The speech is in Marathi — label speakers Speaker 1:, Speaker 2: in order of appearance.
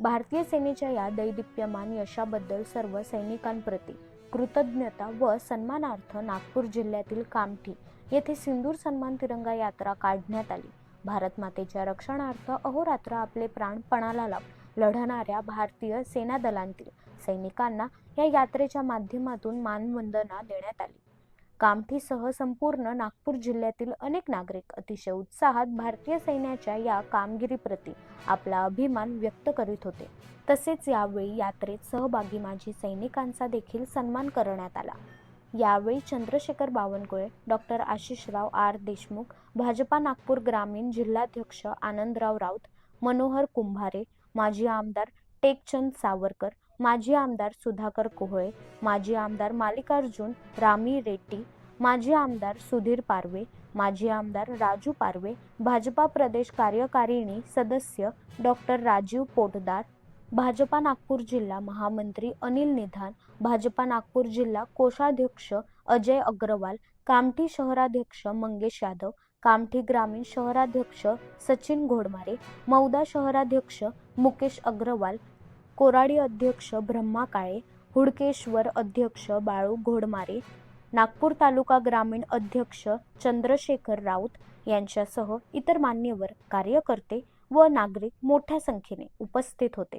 Speaker 1: भारतीय सेनेच्या या दैदिप्यमान यशाबद्दल सर्व सैनिकांप्रती कृतज्ञता व सन्मानार्थ नागपूर जिल्ह्यातील कामठी येथे सिंदूर सन्मान तिरंगा यात्रा काढण्यात आली. भारत मातेच्या रक्षणार्थ अहोरात्र आपले प्राण पणाला लाव लढणाऱ्या भारतीय सेना दलांतील सैनिकांना या यात्रेच्या माध्यमातून मानवंदना देण्यात आली. कामठीसह संपूर्ण नागपूर जिल्ह्यातील अनेक नागरिक अतिशय उत्साहात भारतीय सैन्याच्या या कामगिरीप्रती आपला अभिमान व्यक्त करीत होते. तसेच यावेळी यात्रेत सहभागी माजी सैनिकांचा देखील सन्मान करण्यात आला. यावेळी चंद्रशेखर बावनकुळे डॉक्टर आशिषराव आर. देशमुख भाजपा नागपूर ग्रामीण जिल्हाध्यक्ष आनंदराव राऊत मनोहर कुंभारे माजी आमदार टेकचंद सावरकर माजी आमदार सुधाकर कोहळे माजी आमदार मालिकार्जुन रामी रेड्डी माजी आमदार सुधीर पारवे माजी आमदार राजू पारवे भाजपा प्रदेश कार्यकारिणी सदस्य डॉक्टर राजीव पोटदार भाजपा नागपूर जिल्हा महामंत्री अनिल निधान भाजपा नागपूर जिल्हा कोषाध्यक्ष अजय अग्रवाल कामठी शहराध्यक्ष मंगेश यादव कामठी ग्रामीण शहराध्यक्ष सचिन घोडमारे मौदा शहराध्यक्ष मुकेश अग्रवाल कोराडी अध्यक्ष ब्रह्मा काळे हुडकेश्वर अध्यक्ष बाळू घोडमारे नागपूर तालुका ग्रामीण अध्यक्ष चंद्रशेखर राऊत यांच्यासह इतर मान्यवर कार्यकर्ते व नागरिक मोठ्या संख्येने उपस्थित होते.